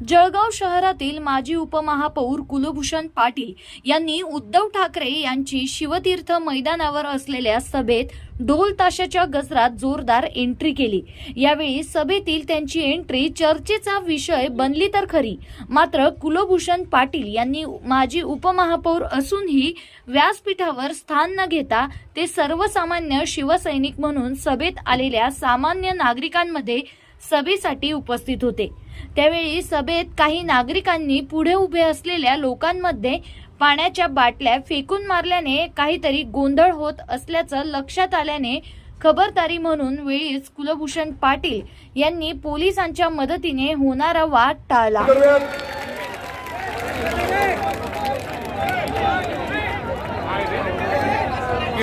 जळगाव शहरातील माजी उपमहापौर कुलभूषण पाटील यांनी उद्धव ठाकरे यांची शिवतीर्थ मैदानावर असलेल्या सभेत ढोल ताशाच्या गजरात जोरदार एंट्री केली. यावेळी सभेतील त्यांची एंट्री चर्चेचा विषय बनली तर खरी. मात्र कुलभूषण पाटील यांनी माजी उपमहापौर असूनही व्यासपीठावर स्थान न घेता ते सर्वसामान्य शिवसैनिक म्हणून सभेत आलेल्या सामान्य नागरिकांमध्ये सभेसाठी उपस्थित होते. त्यावेळी सभेत काही नागरिकांनी पुढे उभे असलेल्या लोकांमध्ये पाण्याच्या बाटल्या फेकून मारल्याने काहीतरी गोंधळ होत असल्याचं लक्षात आल्याने खबरदारी म्हणून वेळीच कुलभूषण पाटील यांनी पोलिसांच्या मदतीने होणारा वाद टाळला.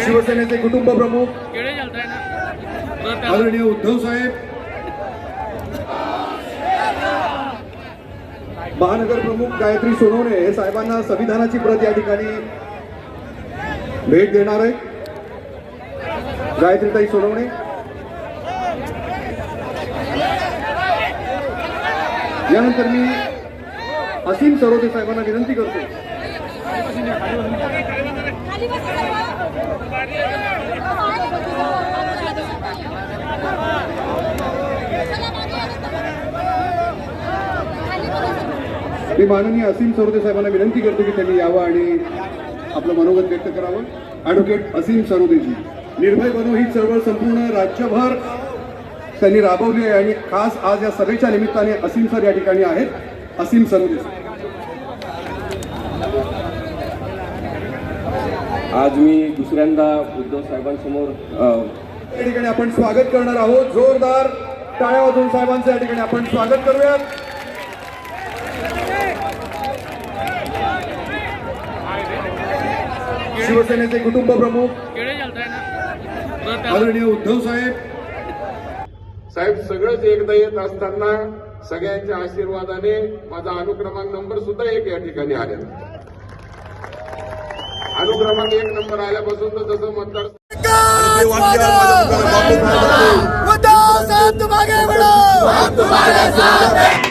शिवसेनेचे कुटुंब प्रमुख आदरणीय उद्धव साहेब महानगर प्रमुख गायत्री सोनवणे हे साहेबांना संविधानाची प्रत या ठिकाणी भेट देणार आहे गायत्रीताई सोनवणे. यानंतर मी असीम सरोदे साहेबांना विनंती करतो. मी माननीय असीम सरोदे साहेबांना विनंती करतो की त्यांनी यावं आणि आपलं मनोगत व्यक्त करावं. ॲडव्होकेट असीम सरोदेजी निर्भय बनू ही चळवळ संपूर्ण राज्यभर त्यांनी राबवली आहे आणि खास आज या सभेच्या निमित्ताने असीम सर या ठिकाणी आहेत. असीम सरोदे सर. आज मी दुसऱ्यांदा उद्धव साहेबांसमोर या ठिकाणी आपण स्वागत करणार आहोत. जोरदार टाळ्या वाजवून साहेबांचं या ठिकाणी आपण स्वागत करूयात. शिवसेनेचे कुटुंब प्रमुख आदरणीय उद्धव साहेब साहेब सगळंच एकदा येत असताना सगळ्यांच्या आशीर्वादाने माझा अनुक्रमांक नंबर सुद्धा एक या ठिकाणी आलेला अनुक्रमांक एक नंबर आल्यापासून तर जसं मतदार उद्धव